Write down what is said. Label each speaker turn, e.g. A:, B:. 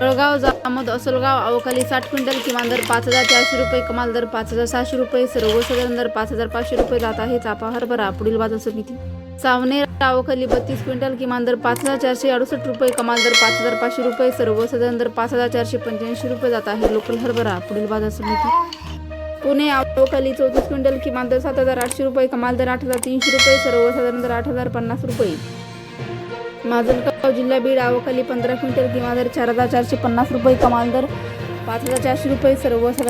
A: जळगाव जामोद असलगाव अवकाली साठ क्विंटल किमान दर पाच हजार चारशे रुपये कमाल दर पाच हजार सहाशे रुपये सर्वसाधारण दर पाच हजार पाचशे रुपये जात आहे. चापा हरभरा पुढील बाजार समिती. सावनेर अवकाली बत्तीस क्विंटल किमान दर पाच हजार चारशे अडुसष्ट रुपये कमाल दर पाच हजार पाचशे रुपये सर्वसाधारण दर पाच हजार चारशे पंच्याऐंशी रुपये जात आहे. लोकल हरभरा पुढील बाजार समिती. पुणे अवकाली चौतीस क्विंटल किमान दर सात हजार आठशे रुपये कमाल दर आठ हजार तीनशे रुपये सर्वसाधारण दर आठ हजार पन्नास रुपये. माजलगाव जिल्हा बीड अवकाली पंधरा क्विंटल किमान दर चार हजार चारशे पन्नास रुपये कमाल दर पाच हजार चारशे रुपये सर्वसाधारण